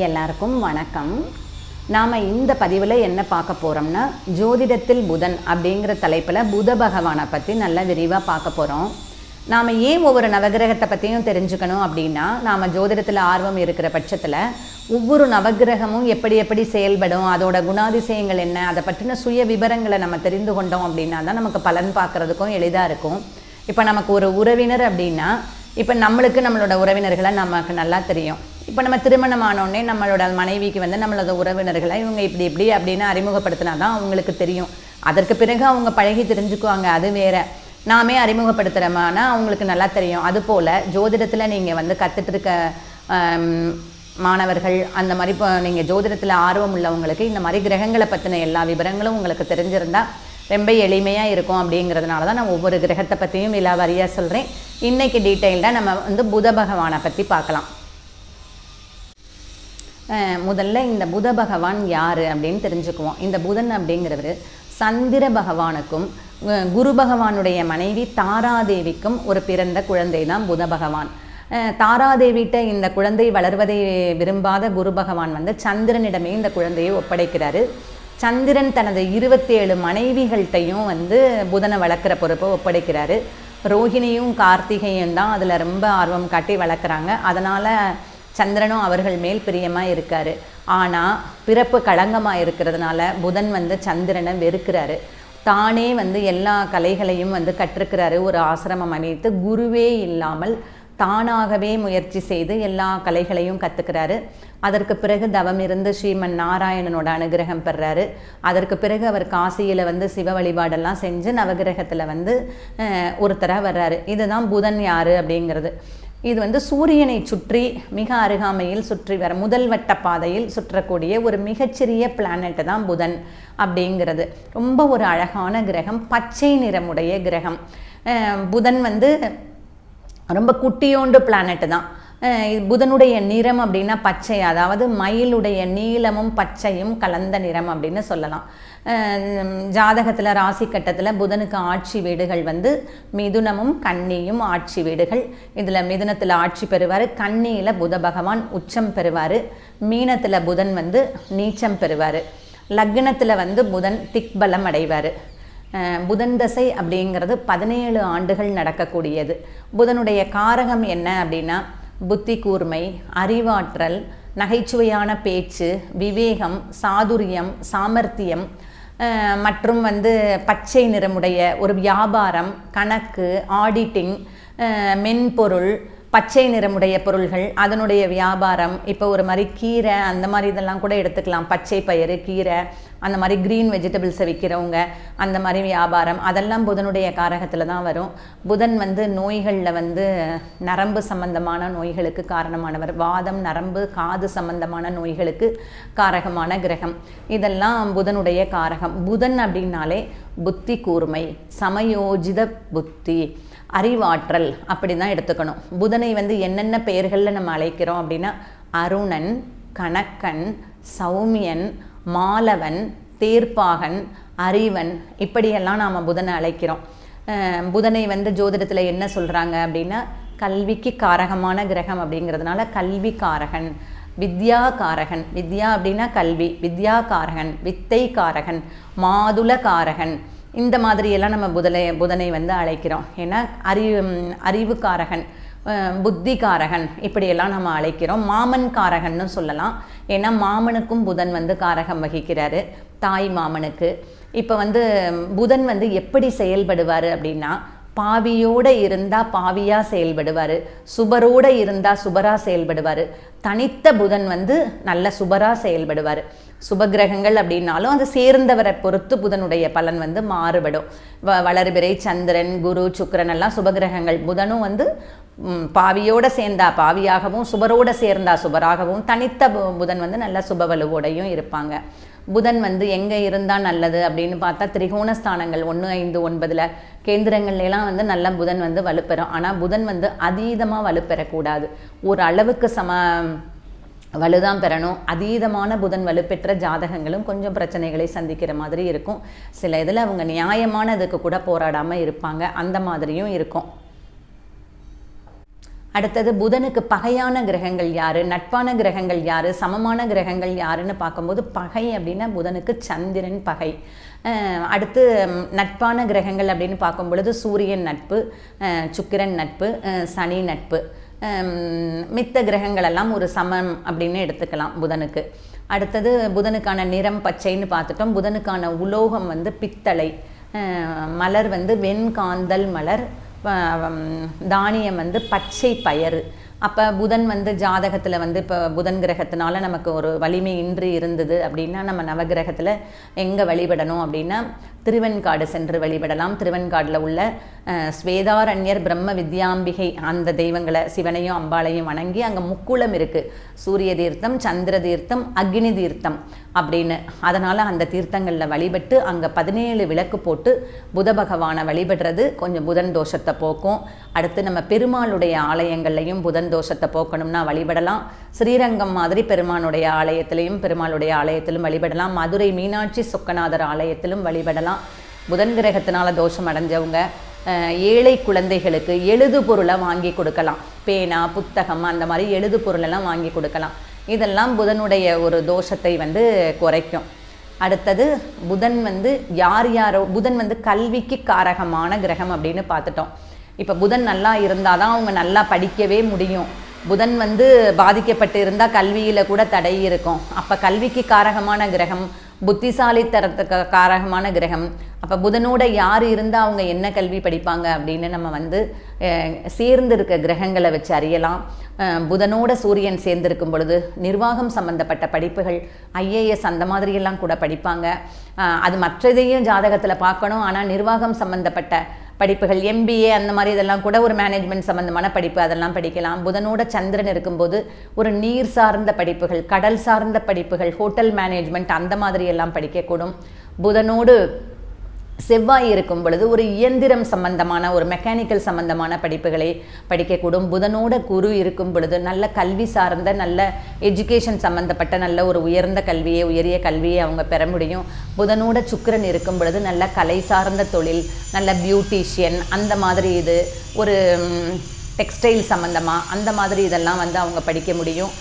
எல்லாருக்கும் வணக்கம். நாம் இந்த பதிவில் என்ன பார்க்க போகிறோம்னா ஜோதிடத்தில் புதன் அப்படிங்கிற தலைப்பில் புத பகவானை பற்றி நல்லா விரிவாக பார்க்க போகிறோம் நாம் ஏன் ஒவ்வொரு நவகிரகத்தை பற்றியும் தெரிஞ்சுக்கணும் அப்படின்னா நாம் ஜோதிடத்தில் ஆர்வம் இருக்கிற பட்சத்தில் ஒவ்வொரு நவகிரகமும் எப்படி எப்படி செயல்படும் அதோட குணாதிசயங்கள் என்ன அதை பற்றின சுய விவரங்களை நம்ம தெரிந்து கொண்டோம் அப்படின்னா தான் நமக்கு பலன் பார்க்குறதுக்கும் எளிதாக இருக்கும். இப்போ நமக்கு ஒரு உறவினர் அப்படின்னா இப்போ நம்மளுக்கு நம்மளோட உறவினர்களை நமக்கு நல்லா தெரியும். இப்போ நம்ம திருமணம் ஆனோடனே நம்மளோட மனைவிக்கு வந்து நம்மளோட உறவினர்களை இவங்க இப்படி இப்படி அப்படின்னு அறிமுகப்படுத்தினா தான் அவங்களுக்கு தெரியும். அதற்கு பிறகு அவங்க பழகி தெரிஞ்சுக்குவாங்க. அது வேற. நாமே அறிமுகப்படுத்துகிறோமானா அவங்களுக்கு நல்லா தெரியும். அதுபோல் ஜோதிடத்தில் நீங்கள் வந்து கற்றுட்டு இருக்க மாணவர்கள் அந்த மாதிரி இப்போ நீங்கள் ஜோதிடத்தில் ஆர்வம் உள்ளவங்களுக்கு இந்த மாதிரி கிரகங்களை பற்றின எல்லா விவரங்களும் உங்களுக்கு தெரிஞ்சிருந்தால் ரொம்ப எளிமையாக இருக்கும் அப்படிங்கிறதுனால தான் நான் ஒவ்வொரு கிரகத்தை பற்றியும் விலாவாரியாக சொல்கிறேன் இன்றைக்கி டீட்டெயில்டாக நம்ம வந்து புத பகவானை பற்றி பார்க்கலாம். முதல்ல இந்த புத பகவான் யார் அப்படின்னு தெரிஞ்சுக்குவோம். இந்த புதன் அப்படிங்கிறவர் சந்திர பகவானுக்கும் குரு பகவானுடைய மனைவி தாராதேவிக்கும் ஒரு பிறந்த குழந்தை தான் புத பகவான். தாராதேவிட்ட இந்த குழந்தை வளர்வதை விரும்பாத குரு பகவான் வந்து சந்திரனிடமே இந்த குழந்தையை ஒப்படைக்கிறாரு. சந்திரன் தனது இருபத்தேழு மனைவிகள்கிட்டையும் வந்து புதனை வளர்க்குற பொறுப்பை ஒப்படைக்கிறாரு. ரோஹிணியும் கார்த்திகையும் தான் அதில் ரொம்ப ஆர்வம் காட்டி வளர்க்குறாங்க. அதனால் சந்திரனும் அவர்கள் மேல் பிரியமாக இருக்காரு. ஆனால் பிறப்பு களங்கமாக இருக்கிறதுனால புதன் வந்து சந்திரனை வெறுக்கிறாரு. தானே வந்து எல்லா கலைகளையும் வந்து கற்றுக்கிறாரு. ஒரு ஆசிரமம் அமைத்து குருவே இல்லாமல் தானாகவே முயற்சி செய்து எல்லா கலைகளையும் கற்றுக்கிறாரு அதற்கு பிறகு தவம் இருந்து ஸ்ரீமன் நாராயணனோட அனுகிரகம் பெறாரு. அதற்கு பிறகு அவர் காசியில் வந்து சிவ வழிபாடெல்லாம் செஞ்சு நவகிரகத்தில் வந்து ஒருத்தராக வர்றாரு. இதுதான் புதன் யார் அப்படிங்கிறது. இது வந்து சூரியனை சுற்றி மிக அருகாமையில் சுற்றி வர முதல் வட்ட பாதையில் சுற்றக்கூடிய ஒரு மிகச்சிறிய பிளானட்டு தான் புதன் அப்படிங்கிறது. ரொம்ப ஒரு அழகான கிரகம் பச்சை நிறமுடைய கிரகம். புதன் வந்து ரொம்ப குட்டியோண்டு பிளானட்டு தான். புதனுடைய நிறம் அப்படின்னா பச்சை அதாவது மயிலுடைய நீளமும் பச்சையும் கலந்த நிறம் அப்படின்னு சொல்லலாம். ஜாதகத்தில் ராசி கட்டத்தில் புதனுக்கு ஆட்சி வீடுகள் வந்து மிதுனமும் கன்னியும் ஆட்சி வீடுகள். இதில் மிதுனத்தில் ஆட்சி பெறுவார் கன்னியில் புத பகவான் உச்சம் பெறுவார். மீனத்தில் புதன் வந்து நீச்சம் பெறுவார். லக்னத்தில் வந்து புதன் திக்பலம் அடைவார். புதன் தசை அப்படிங்கிறது பதினேழு ஆண்டுகள் நடக்கக்கூடியது. புதனுடைய காரகம் என்ன அப்படின்னா புத்தி கூர்மை அறிவாற்றல் நகைச்சுவையான பேச்சு விவேகம் சாதுரியம் சாமர்த்தியம் மற்றும் வந்து பச்சை நிறமுடைய ஒரு வியாபாரம் கணக்கு ஆடிட்டிங் மென்பொருள் பச்சை நிறமுடைய பொருள்கள் அதனுடைய வியாபாரம் இப்போ ஒரு மாதிரி கீரை அந்த மாதிரி இதெல்லாம் கூட எடுத்துக்கலாம். பச்சை பயிறு கீரை அந்த மாதிரி க்ரீன் வெஜிடபிள்ஸை விற்கிறவங்க அந்த மாதிரி வியாபாரம் அதெல்லாம் புதனுடைய காரகத்தில் தான் வரும். புதன் வந்து நோய்களில் வந்து நரம்பு சம்பந்தமான நோய்களுக்கு காரணமானவர். வாதம் நரம்பு காது சம்பந்தமான நோய்களுக்கு காரகமான கிரகம். இதெல்லாம் புதனுடைய காரகம். புதன் அப்படின்னாலே புத்தி கூர்மை சமயோஜித புத்தி. அறிவாற்றல் அப்படி தான் எடுத்துக்கணும். புதனை வந்து என்னென்ன பெயர்களில் நம்ம அழைக்கிறோம் அப்படின்னா அருணன் கணக்கன் சௌமியன் மாலவன் தேர்ப்பாகன் அறிவன் இப்படியெல்லாம் நாம் புதனை அழைக்கிறோம். புதனை வந்து ஜோதிடத்தில் என்ன சொல்கிறாங்க அப்படின்னா கல்விக்கு காரகமான கிரகம் அப்படிங்கிறதுனால கல்வி காரகன் வித்யா காரகன் வித்யா அப்படின்னா கல்வி வித்யா காரகன் வித்தை காரகன் மாதுள காரகன் இந்த மாதிரியெல்லாம் நம்ம புதனை புதனை வந்து அழைக்கிறோம். ஏன்னா அறிவு அறிவுக்காரகன் புத்திகாரகன் புத்தி காரகன் இப்படியெல்லாம் நம்ம அழைக்கிறோம். மாமன் காரகன்னு சொல்லலாம். ஏன்னா மாமனுக்கும் புதன் வந்து காரகம் வகிக்கிறாரு தாய் மாமனுக்கு. இப்போ வந்து புதன் வந்து எப்படி செயல்படுவார் அப்படின்னா பாவியோட இருந்தால் பாவியாக செயல்படுவார் சுபரோடு இருந்தால் சுபராக செயல்படுவார். தனித்த புதன் வந்து நல்ல சுபராக செயல்படுவார். சுபகிரகங்கள் அப்படின்னாலும் அது சேர்ந்தவரை பொறுத்து புதனுடைய பலன் வந்து மாறுபடும். வ வளர்பிறை சந்திரன் குரு சுக்கரன் எல்லாம் சுபகிரகங்கள். புதனும் வந்து பாவியோட சேர்ந்தா பாவியாகவும் சுபரோட சேர்ந்தா சுபராகவும் தனித்த பு- புதன் வந்து நல்ல சுபவலுவோடையும் இருப்பாங்க. புதன் வந்து எங்கே இருந்தால் நல்லது அப்படின்னு பார்த்தா திரிகோண ஸ்தானங்கள் ஒன்று ஐந்து ஒன்பதில் கேந்திரங்கள்லாம் வந்து நல்ல புதன் வந்து வலுப்பெறும். ஆனால் புதன் வந்து அதீதமாக வலுப்பெறக்கூடாது. ஒரு அளவுக்கு சம வலுதான் பெறணும். அதீதமான புதன் வலுப்பெற்ற ஜாதகங்களும் கொஞ்சம் பிரச்சனைகளை சந்திக்கிற மாதிரி இருக்கும். சில இதில் அவங்க நியாயமானதுக்கு கூட போராடாமல் இருப்பாங்க. அந்த மாதிரியும் இருக்கும். அடுத்தது புதனுக்கு பகையான கிரகங்கள் யாரு? நட்பான கிரகங்கள் யாரு? சமமான கிரகங்கள் யாருன்னு பார்க்கும்போது பகை அப்படின்னா புதனுக்கு சந்திரன் பகை. அடுத்து நட்பான கிரகங்கள் அப்படின்னு பார்க்கும் பொழுது சூரியன் நட்பு சுக்கிரன் நட்பு சனி நட்பு. மித்த கிரகங்கள் எல்லாம் ஒரு சமம் அப்படின்னு எடுத்துக்கலாம் புதனுக்கு. அடுத்தது புதனுக்கான நிறம் பச்சைன்னு பார்த்துட்டோம். புதனுக்கான உலோகம் வந்து பித்தளை. மலர் வந்து வெண்காந்தல் மலர். தானியம் வந்து பச்சை பயறு. அப்போ புதன் வந்து ஜாதகத்தில் வந்து இப்போ புதன் கிரகத்தினால நமக்கு ஒரு வலிமை இன்றி இருந்தது அப்படின்னா நம்ம நவகிரகத்தில் எங்கே வழிபடணும் அப்படின்னா திருவெண்காடு சென்று வழிபடலாம் திருவெண்காடில் உள்ள ஸ்வேதாரண்யர் பிரம்ம வித்யாம்பிகை அந்த தெய்வங்களை சிவனையும் அம்பாளையும் வணங்கி அங்கே முக்குளம் இருக்குது சூரிய தீர்த்தம் சந்திர தீர்த்தம் அக்னி தீர்த்தம் அப்படின்னு. அதனால் அந்த தீர்த்தங்களில் வழிபட்டு அங்கே பதினேழு விளக்கு போட்டு புத பகவானை வழிபடுறது கொஞ்சம் புதன் தோஷத்தை போக்கும். அடுத்து நம்ம பெருமாளுடைய ஆலயங்கள்லையும் புதன் தோஷத்தை போக்கணும்னா வழிபடலாம். ஸ்ரீரங்கம் மாதிரி பெருமானுடைய ஆலயத்திலையும் பெருமாளுடைய ஆலயத்திலும் வழிபடலாம். மதுரை மீனாட்சி சொக்கநாதர் ஆலயத்திலும் வழிபடலாம். புதன் கிரகத்தினால் தோஷம் அடைஞ்சவங்க ஏழை குழந்தைகளுக்கு எழுது பொருளை வாங்கி கொடுக்கலாம். பேனா புத்தகம் அந்த மாதிரி எழுது பொருளெல்லாம் வாங்கி கொடுக்கலாம். இதெல்லாம் புதனுடைய ஒரு தோஷத்தை வந்து குறைக்கும். அடுத்தது புதன் வந்து யார் யாரோ புதன் வந்து கல்விக்கு காரகமான கிரகம் அப்படின்னு பார்த்துட்டோம். இப்போ புதன் நல்லா இருந்தால் தான் அவங்க நல்லா படிக்கவே முடியும். புதன் வந்து பாதிக்கப்பட்டு இருந்தால் கல்வியில் கூட தடை இருக்கும். அப்போ கல்விக்கு காரகமான கிரகம் புத்திசாலித்தரத்துக்கு காரகமான கிரகம். அப்போ புதனோட யார் இருந்தால் அவங்க என்ன கல்வி படிப்பாங்க அப்படின்னு நம்ம வந்து அஹ், சேர்ந்து இருக்க கிரகங்களை வச்சு அறியலாம். புதனோட சூரியன் சேர்ந்திருக்கும் பொழுது நிர்வாகம் சம்பந்தப்பட்ட படிப்புகள் ஐஏஎஸ் அந்த மாதிரியெல்லாம் கூட படிப்பாங்க. அது மற்றதையும் ஜாதகத்தில் பார்க்கணும். ஆனால் நிர்வாகம் சம்பந்தப்பட்ட படிப்புகள் எம்பிஏ அந்த மாதிரி இதெல்லாம் கூட ஒரு மேனேஜ்மெண்ட் சம்மந்தமான படிப்பு அதெல்லாம் படிக்கலாம். புதனோட சந்திரன் இருக்கும்போது ஒரு நீர் சார்ந்த படிப்புகள் கடல் சார்ந்த படிப்புகள் ஹோட்டல் மேனேஜ்மெண்ட் அந்த மாதிரி எல்லாம் படிக்கக்கூடும். புதனோடு செவ்வாய் இருக்கும் பொழுது ஒரு இயந்திரம் சம்பந்தமான ஒரு மெக்கானிக்கல் சம்பந்தமான படிப்புகளை படிக்கக்கூடும். புதனோட குரு இருக்கும் பொழுது நல்ல கல்வி சார்ந்த நல்ல எஜுகேஷன் சம்பந்தப்பட்ட நல்ல ஒரு உயர்ந்த கல்வியை உயரிய கல்வியை அவங்க பெற முடியும். புதனோட சுக்கரன் இருக்கும் பொழுது நல்ல கலை சார்ந்த தொழில் நல்ல பியூட்டிஷியன் அந்த மாதிரி இது ஒரு டெக்ஸ்டைல் சம்மந்தமாக அந்த மாதிரி இதெல்லாம் வந்து அவங்க படிக்க முடியும்.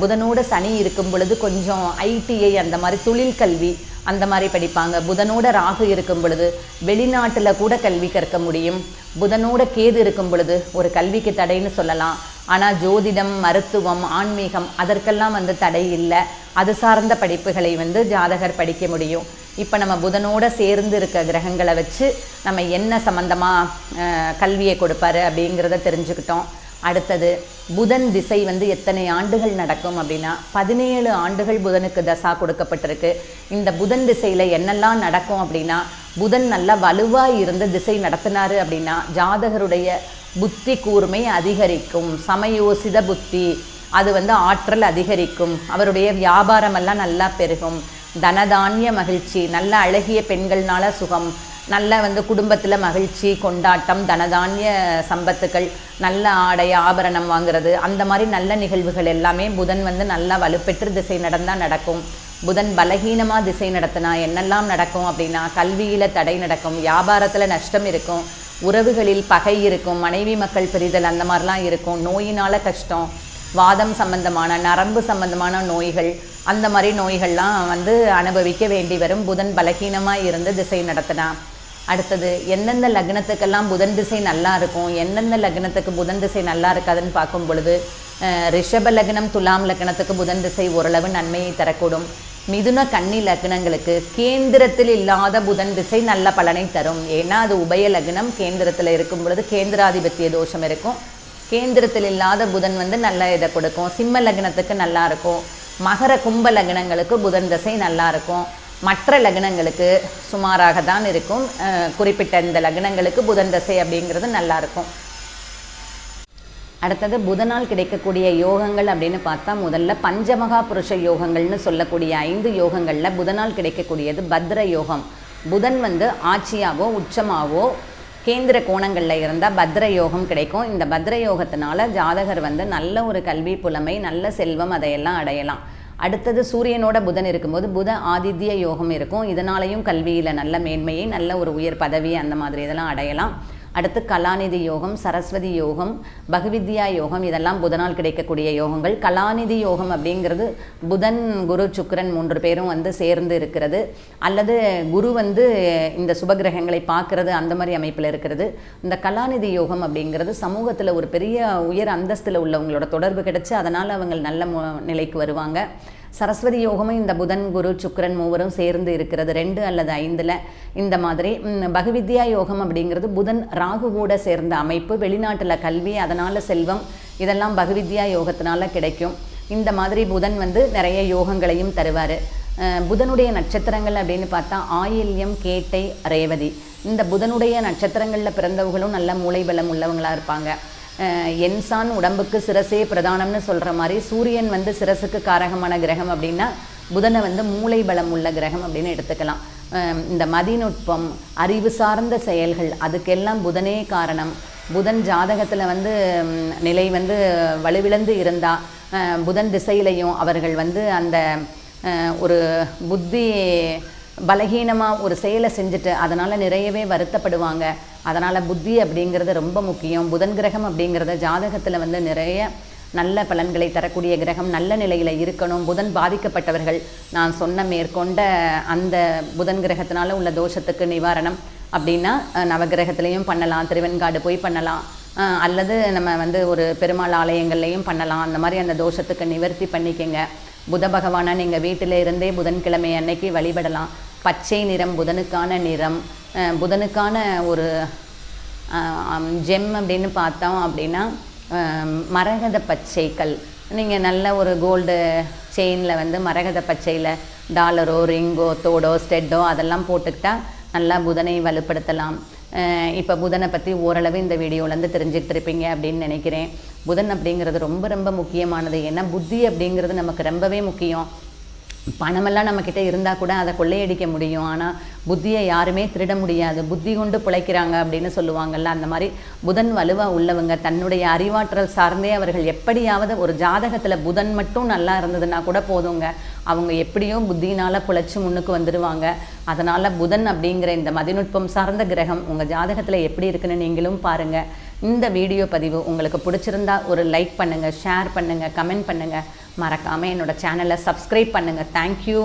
புதனோட சனி இருக்கும் பொழுது கொஞ்சம் ஐடிஐ அந்த மாதிரி தொழில் கல்வி அந்த மாதிரி படிப்பாங்க. புதனோட ராகு இருக்கும் பொழுது வெளிநாட்டில் கூட கல்வி கற்க முடியும். புதனோட கேது இருக்கும் பொழுது ஒரு கல்விக்கு தடைன்னு சொல்லலாம். ஆனால் ஜோதிடம் மருத்துவம் ஆன்மீகம் அதற்கெல்லாம் வந்து தடை இல்லை. அது சார்ந்த படிப்புகளை வந்து ஜாதகர் படிக்க முடியும். இப்போ நம்ம புதனோட சேர்ந்து இருக்க கிரகங்களை வச்சு நம்ம என்ன சம்மந்தமாக கல்வியை கொடுப்பாரு அப்படிங்கிறத தெரிஞ்சுக்கிட்டோம். அடுத்தது புதன் திசை வந்து எத்தனை ஆண்டுகள் நடக்கும் அப்படின்னா பதினேழு ஆண்டுகள் புதனுக்கு தசா கொடுக்கப்பட்டிருக்கு. இந்த புதன் திசையில் என்னெல்லாம் நடக்கும் அப்படின்னா புதன் நல்லா வலுவாக இருந்து திசை நடத்தினாரு அப்படின்னா ஜாதகருடைய புத்தி கூர்மை அதிகரிக்கும். சமயோசித புத்தி அது வந்து ஆற்றல் அதிகரிக்கும். அவருடைய வியாபாரமெல்லாம் நல்லா பெருகும். தனதானிய மகிழ்ச்சி நல்ல அழகிய பெண்கள்னால சுகம். நல்ல வந்து குடும்பத்தில் மகிழ்ச்சி கொண்டாட்டம் தனதானிய சம்பத்துக்கள் நல்ல ஆடை ஆபரணம் வாங்குறது அந்த மாதிரி நல்ல நிகழ்வுகள் எல்லாமே புதன் வந்து நல்லா வலுப்பெற்று திசை நடந்தால் நடக்கும். புதன் பலகீனமாக திசை நடத்தினா என்னெல்லாம் நடக்கும் அப்படின்னா கல்வியில் தடை நடக்கும் வியாபாரத்தில் நஷ்டம் இருக்கும் உறவுகளில் பகை இருக்கும் மனைவி மக்கள் பிரிதல் அந்த மாதிரிலாம் இருக்கும் நோயினால் கஷ்டம் வாதம் சம்பந்தமான நரம்பு சம்பந்தமான நோய்கள் அந்த மாதிரி நோய்கள்லாம் வந்து அனுபவிக்க வேண்டி வரும். புதன் பலகீனமாக இருந்து திசை நடத்தினா. அடுத்தது எந்தெந்த லக்னத்துக்கெல்லாம் புதன் திசை நல்லா இருக்கும் எந்தெந்த லக்னத்துக்கு புதன் திசை நல்லா இருக்காதுன்னு பார்க்கும் பொழுது ரிஷப லக்னம் துலாம் லக்னத்துக்கு புதன் திசை ஓரளவு நன்மையை தரக்கூடும். மிதுன கன்னி லக்னங்களுக்கு கேந்திரத்தில் இல்லாத புதன் திசை நல்ல பலனை தரும். ஏன்னா அது உபய லக்னம் கேந்திரத்தில் இருக்கும் பொழுது கேந்திராதிபத்திய தோஷம் இருக்கும். கேந்திரத்தில் இல்லாத புதன் வந்து நல்ல இதை கொடுக்கும். சிம்ம லக்னத்துக்கு நல்லா இருக்கும். மகர கும்ப லக்னங்களுக்கு புதன் திசை நல்லா இருக்கும். மற்ற லக்னங்களுக்கு சுமாராக தான் இருக்கும் குறிப்பிட்ட இந்த லக்னங்களுக்கு புதன் தசை அப்படிங்கிறது நல்லாயிருக்கும். அடுத்தது புதனால் கிடைக்கக்கூடிய யோகங்கள் அப்படின்னு பார்த்தா முதல்ல பஞ்சமகா புருஷ யோகங்கள்னு சொல்லக்கூடிய ஐந்து யோகங்களில் புதனால் கிடைக்கக்கூடியது பத்ர யோகம். புதன் வந்து ஆட்சியாகவோ உச்சமாகவோ கேந்திர கோணங்களில் இருந்தால் பத்ர யோகம் கிடைக்கும். இந்த பத்ர யோகத்தினால ஜாதகர் வந்து நல்ல ஒரு கல்வி புலமை நல்ல செல்வம் அதையெல்லாம் அடையலாம். அடுத்தது சூரியனோட புதன் இருக்கும்போது புத ஆதித்ய யோகம் இருக்கும். இதனாலையும் கல்வியில் நல்ல மேன்மையை நல்ல ஒரு உயர் பதவி அந்த மாதிரி இதெல்லாம் அடையலாம். அடுத்து கலாநிதி யோகம் சரஸ்வதி யோகம் பகவித்யா யோகம் இதெல்லாம் புதனால் கிடைக்கக்கூடிய யோகங்கள். கலாநிதி யோகம் அப்படிங்கிறது புதன் குரு சுக்கரன் மூன்று பேரும் வந்து சேர்ந்து இருக்கிறது. அல்லது குரு வந்து இந்த சுபகிரகங்களை பார்க்கறது அந்த மாதிரி அமைப்பில் இருக்கிறது. இந்த கலாநிதி யோகம் அப்படிங்கிறது சமூகத்தில் ஒரு பெரிய உயர் அந்தஸ்தில் உள்ளவங்களோட தொடர்பு கிடைச்சி அதனால் அவங்க நல்ல நிலைக்கு வருவாங்க. சரஸ்வதி யோகமும் இந்த புதன் குரு சுக்கரன் மூவரும் சேர்ந்து இருக்கிறது. ரெண்டு அல்லது ஐந்தில் இந்த மாதிரி பகவித்யா யோகம் அப்படிங்கிறது புதன் ராகு கூட சேர்ந்த அமைப்பு. வெளிநாட்டில் கல்வி அதனால் செல்வம் இதெல்லாம் பகவித்யா யோகத்தினால கிடைக்கும். இந்த மாதிரி புதன் வந்து நிறைய யோகங்களையும் தருவார். புதனுடைய நட்சத்திரங்கள் அப்படின்னு பார்த்தா ஆயில்யம் கேட்டை ரேவதி. இந்த புதனுடைய நட்சத்திரங்களில் பிறந்தவர்களும் நல்ல மூளை பலம் உள்ளவங்களா இருப்பாங்க. என்சான் உடம்புக்கு சிரசே பிரதானம்னு சொல்கிற மாதிரி சூரியன் வந்து சிரசுக்கு காரகமான கிரகம் அப்படின்னா புதனை வந்து மூளை பலம் உள்ள கிரகம் அப்படின்னு எடுத்துக்கலாம். இந்த மதிநுட்பம் அறிவு சார்ந்த செயல்கள் அதுக்கெல்லாம் புதனே காரணம். புதன் ஜாதகத்தில் வந்து நிலை வந்து வலுவிழந்து இருந்தால் புதன் திசையிலையும் அவர்கள் வந்து அந்த ஒரு புத்தி பலகீனமாக ஒரு செயலை செஞ்சுட்டு அதனால் நிறையவே வருத்தப்படுவாங்க. அதனால் புத்தி அப்படிங்கிறது ரொம்ப முக்கியம். புதன் கிரகம் அப்படிங்கிறத ஜாதகத்தில் வந்து நிறைய நல்ல பலன்களை தரக்கூடிய கிரகம் நல்ல நிலையில் இருக்கணும். புதன் பாதிக்கப்பட்டவர்கள் நான் சொன்ன மேற்கொண்ட அந்த புதன் கிரகத்தினால உள்ள தோஷத்துக்கு நிவாரணம் அப்படின்னா நவகிரகத்துலேயும் பண்ணலாம். திருவெண்காடு போய் பண்ணலாம். அல்லது நம்ம வந்து ஒரு பெருமாள் ஆலயங்கள்லேயும் பண்ணலாம். அந்த மாதிரி அந்த தோஷத்துக்கு நிவர்த்தி பண்ணிக்கங்க. புத பகவானை நீங்கள் வீட்டில் இருந்தே புதன்கிழமை அன்னைக்கு வழிபடலாம். பச்சை நிறம் புதனுக்கான நிறம் புதனுக்கான ஒரு ஜெம் அப்படின்னு பார்த்தோம் அப்படின்னா மரகத பச்சைக்கல் நீங்கள் நல்ல ஒரு கோல்டு செயினில் வந்து மரகத பச்சையில் டாலரோ ரிங்கோ தோடோ ஸ்டெட்டோ அதெல்லாம் போட்டுக்கிட்டா நல்லா புதனை வலுப்படுத்தலாம். இப்போ புதனை பற்றி ஓரளவு இந்த வீடியோலேருந்து தெரிஞ்சுக்கிட்டு இருப்பீங்க அப்படின்னு நினைக்கிறேன். புதன் அப்படிங்கிறது ரொம்ப ரொம்ப முக்கியமானது. ஏன்னா புத்தி அப்படிங்கிறது நமக்கு ரொம்பவே முக்கியம். பணமெல்லாம் நம்மக்கிட்ட இருந்தால் கூட அதை கொள்ளையடிக்க முடியும். ஆனால் புத்தியை யாருமே திருட முடியாது. புத்தி கொண்டு பிழைக்கிறாங்க அப்படின்னு சொல்லுவாங்கல்ல அந்த மாதிரி புதன் வலுவாக உள்ளவங்க தன்னுடைய அறிவாற்றல் சார்ந்தே அவர்கள் எப்படியாவது ஒரு ஜாதகத்தில் புதன் மட்டும் நல்லா இருந்ததுன்னா கூட போதுங்க. அவங்க எப்படியோ புத்தியினால் பிழைச்சி முன்னுக்கு வந்துடுவாங்க அதனால் புதன் அப்படிங்கிற இந்த மதிநுட்பம் சார்ந்த கிரகம் உங்கள் ஜாதகத்தில் எப்படி இருக்குன்னு நீங்களும் பாருங்கள் இந்த வீடியோ பதிவு உங்களுக்கு பிடிச்சிருந்தா ஒரு லைக் பண்ணுங்கள் ஷேர் பண்ணுங்கள் கமெண்ட் பண்ணுங்கள் மறக்காமல் என்னோட சேனலை சப்ஸ்கிரைப் பண்ணுங்கள் தேங்க்யூ